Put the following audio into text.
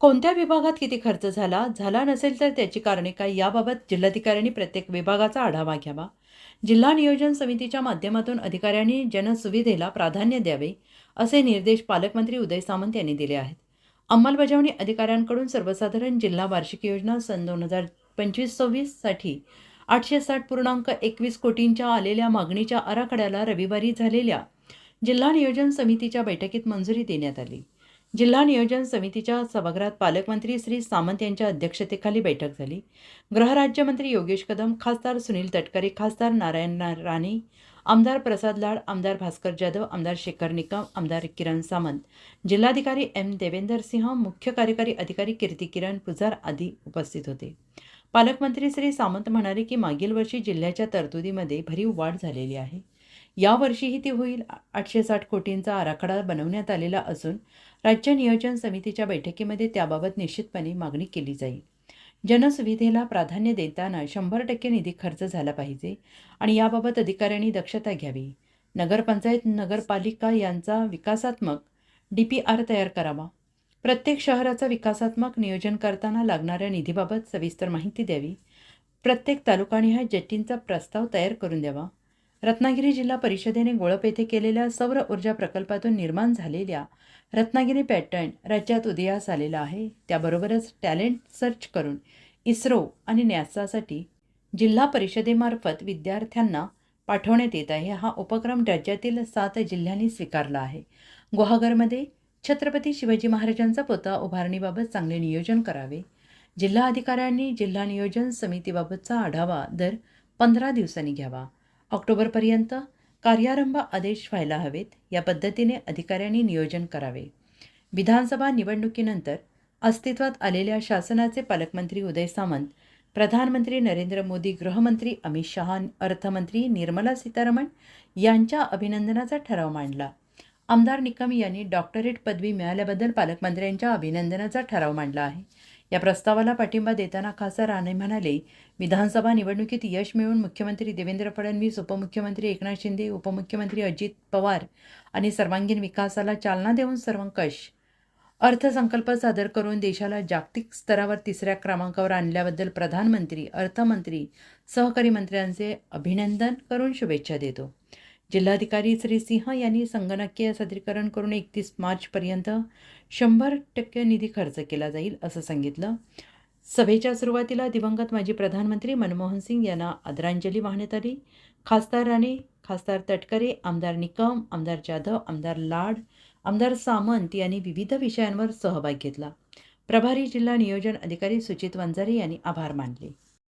कोणत्या विभागात किती खर्च झाला झाला नसेल तर त्याची कारणे काय याबाबत जिल्हाधिकाऱ्यांनी प्रत्येक विभागाचा आढावा घ्यावा. जिल्हा नियोजन समितीच्या माध्यमातून अधिकाऱ्यांनी जनसुविधेला प्राधान्य द्यावे असे निर्देश पालकमंत्री उदय सामंत यांनी दिले आहेत. अंमलबजावणी अधिकाऱ्यांकडून सर्वसाधारण जिल्हा वार्षिक योजना सन दोन हजार पंचवीस सव्वीससाठी आठशे साठ पूर्णांक एकवीस कोटींच्या आलेल्या मागणीच्या आराखड्याला रविवारी झालेल्या जिल्हा नियोजन समितीच्या बैठकीत मंजुरी देण्यात आली. जिल्हा नियोजन समितीच्या सभागृहात पालकमंत्री श्री सामंत यांच्या अध्यक्षतेखाली बैठक झाली. गृहराज्यमंत्री योगेश कदम खासदार सुनील तटकरे खासदार नारायण राणे आमदार प्रसाद लाड आमदार भास्कर जाधव आमदार शेखर निकम आमदार किरण सामंत. जिल्हाधिकारी एम देवेंदर सिंह मुख्य कार्यकारी अधिकारी कीर्ती किरण पुजार आदी उपस्थित होते. पालकमंत्री श्री सामंत म्हणाले की मागील वर्षी जिल्ह्याच्या तरतुदीमध्ये भरीव वाढ झालेली आहे. यावर्षीही ती होईल. आठशे साठ कोटींचा आराखडा बनवण्यात आलेला असून राज्य नियोजन समितीच्या बैठकीमध्ये त्याबाबत निश्चितपणे मागणी केली जाईल. जनसुविधेला प्राधान्य देताना शंभर टक्के निधी खर्च झाला पाहिजे आणि याबाबत अधिकाऱ्यांनी दक्षता घ्यावी. नगरपंचायत नगरपालिका यांचा विकासात्मक डी पी आर तयार करावा. प्रत्येक शहराचा विकासात्मक नियोजन करताना लागणाऱ्या निधीबाबत सविस्तर माहिती द्यावी. प्रत्येक तालुकानिहाय जट्टींचा प्रस्ताव तयार करून द्यावा. रत्नागिरी जिल्हा परिषदेने गोळप येथे केलेल्या सौर ऊर्जा प्रकल्पातून निर्माण झालेल्या रत्नागिरी पॅटर्न राज्यात उदयास आलेला आहे. त्याबरोबरच टॅलेंट सर्च करून इस्रो आणि न्यासासाठी जिल्हा परिषदेमार्फत विद्यार्थ्यांना पाठवण्यात येत आहे. हा उपक्रम राज्यातील सात जिल्ह्यांनी स्वीकारला आहे. गुहागरमध्ये छत्रपती शिवाजी महाराजांचा पुतळा उभारणीबाबत चांगले नियोजन करावे. जिल्हा अधिकाऱ्यांनी जिल्हा नियोजन समितीबाबतचा आढावा दर पंधरा दिवसांनी घ्यावा. ऑक्टोबरपर्यंत कार्यारंभ आदेश व्हायला हवेत. या पद्धतीने अधिकाऱ्यांनी नियोजन करावे. विधानसभा निवडणुकीनंतर अस्तित्वात आलेल्या शासनाचे पालकमंत्री उदय सामंत प्रधानमंत्री नरेंद्र मोदी गृहमंत्री अमित शहा अर्थमंत्री निर्मला सीतारामन यांच्या अभिनंदनाचा ठराव मांडला. आमदार निकम यांनी डॉक्टरेट पदवी मिळाल्याबद्दल पालकमंत्र्यांच्या अभिनंदनाचा ठराव मांडला आहे. या प्रस्तावाला पाठिंबा देताना खासदार राणे म्हणाले विधानसभा निवडणुकीत यश मिळवून मुख्यमंत्री देवेंद्र फडणवीस उपमुख्यमंत्री एकनाथ शिंदे उपमुख्यमंत्री अजित पवार आणि सर्वांगीण विकासाला चालना देऊन सर्वंकष अर्थसंकल्प सादर करून देशाला जागतिक स्तरावर तिसऱ्या क्रमांकावर आणल्याबद्दल प्रधानमंत्री अर्थमंत्री सहकारी मंत्र्यांचे अभिनंदन करून शुभेच्छा देतो. जिल्हाधिकारी श्री सिंह यांनी संगणकीय सादरीकरण करून एकतीस मार्चपर्यंत शंभर टक्के निधी खर्च केला जाईल असं सांगितलं. सभेच्या सुरुवातीला दिवंगत माजी प्रधानमंत्री मनमोहन सिंग यांना आदरांजली वाहण्यात आली. खासदार राणे खासदार तटकरे आमदार निकम आमदार जाधव आमदार लाड आमदार सामंत यांनी विविध विषयांवर सहभाग घेतला. प्रभारी जिल्हा नियोजन अधिकारी सुचित वंजारे यांनी आभार मानले.